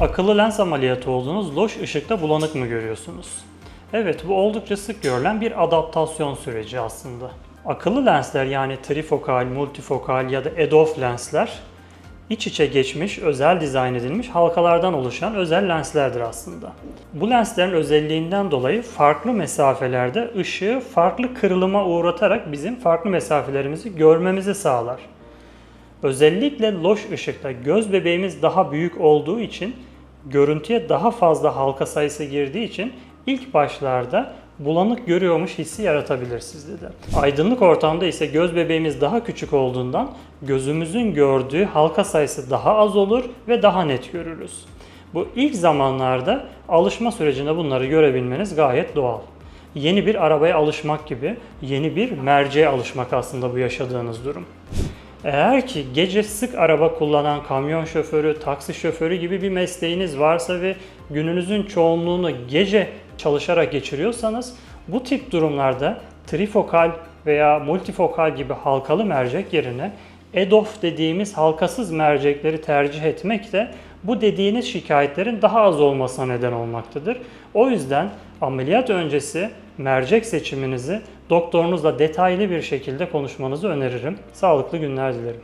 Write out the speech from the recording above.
Akıllı lens ameliyatı oldunuz, loş ışıkta bulanık mı görüyorsunuz? Evet, bu oldukça sık görülen bir adaptasyon süreci aslında. Akıllı lensler yani trifokal, multifokal ya da EDOF lensler iç içe geçmiş, özel dizayn edilmiş halkalardan oluşan özel lenslerdir aslında. Bu lenslerin özelliğinden dolayı farklı mesafelerde ışığı farklı kırılıma uğratarak bizim farklı mesafelerimizi görmemizi sağlar. Özellikle loş ışıkta göz bebeğimiz daha büyük olduğu için görüntüye daha fazla halka sayısı girdiği için ilk başlarda bulanık görüyormuş hissi yaratabilir sizde de. Aydınlık ortamda ise göz bebeğimiz daha küçük olduğundan gözümüzün gördüğü halka sayısı daha az olur ve daha net görürüz. Bu ilk zamanlarda alışma sürecinde bunları görebilmeniz gayet doğal. Yeni bir arabaya alışmak gibi yeni bir merceğe alışmak aslında bu yaşadığınız durum. Eğer ki gece sık araba kullanan kamyon şoförü, taksi şoförü gibi bir mesleğiniz varsa ve gününüzün çoğunluğunu gece çalışarak geçiriyorsanız bu tip durumlarda trifokal veya multifokal gibi halkalı mercek yerine EDOF dediğimiz halkasız mercekleri tercih etmek de bu dediğiniz şikayetlerin daha az olmasına neden olmaktadır. O yüzden ameliyat öncesi mercek seçiminizi doktorunuzla detaylı bir şekilde konuşmanızı öneririm. Sağlıklı günler dilerim.